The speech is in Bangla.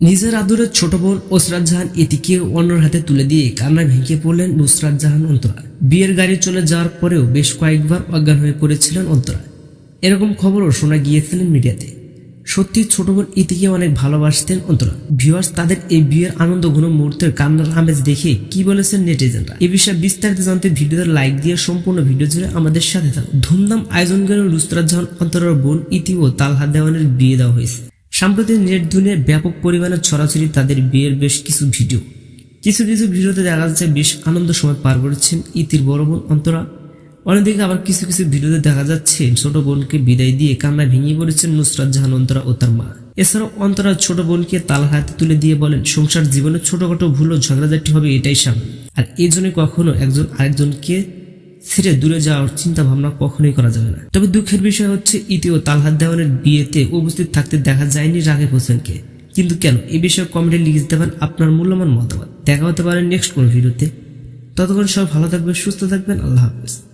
নিজের আদরের ছোট বোন ওসরাত জাহান এটিকে অন্যর হাতে তুলে দিয়ে কান্না ভেঙে পড়লেন নুসরাত জাহান অন্তরা বিয়ের গাড়ি চলে যাওয়ার পরেও বেশ কয়েকবার অজ্ঞান হয়ে পড়েছিলেন অন্তরা এরকম খবরও শোনা গিয়েছিলেন মিডিয়াতে। সত্যি ছোট বোন ইতিকে অনেক ভালোবাসতেন অন্তরা। ভিউয়ার্স তাদের এই বিয়ের আনন্দ ঘন মুহূর্তের কান্নার আমেজ দেখে কি বলেছেন নেটিজেনরা? এ বিষয়ে বিস্তারিত জানতে ভিডিওতে লাইক দিয়ে সম্পূর্ণ ভিডিও জুড়ে আমাদের সাথে থাকুন। ধুমধাম আয়োজন করে নুসরাত জাহান, অন্তরার বোন ইতি ও তালহা দেওয়ানের বিয়ে দেওয়া হয়েছে। সাম্প্রতিক নেট দুনিয়ায় ব্যাপক পরিমাণে ছড়াছড়ি তাদের বিয়ের বেশ কিছু ভিডিও। কিছু কিছু ভিডিওতে দেখা যাচ্ছে বেশ আনন্দ সময় পার করেছেন ইতির বড় বোন অন্তরা। অন্যদিকে আবার কিছু কিছু ভিডিওতে দেখা যাচ্ছে, ছোট বোনকে বিদায় দিয়ে কান্নায় ভেঙে পড়েছেন নুসরাত জাহান অন্তরা ও তার মা। এছাড়াও অন্তরা ছোট বোনকে তাল হাতে তুলে দিয়ে বলেন, সংসার জীবনে ছোটখাটো ভুল ও ঝগড়াঝাটি হবে, এটাই স্বাভাবিক। আর এই জন্য কখনো একজন আরেকজনকে ছেড়ে দূরে যাওয়ার চিন্তা ভাবনা কখনোই করা যাবে না। তবে দুঃখের বিষয় হচ্ছে, ইতি ও তালহাত দেওয়ানের বিয়েতে উপস্থিত থাকতে দেখা যায়নি রাগেব হোসেনকে। কিন্তু কেন? এ বিষয়ে কমেন্টে লিখে দিতে পারেন আপনার মূল্যবান মতামত। দেখা হতে পারে নেক্সট কোন ভিডিওতে। ততক্ষণ সব ভালো থাকবেন, সুস্থ থাকবেন, আল্লাহ হাফেজ।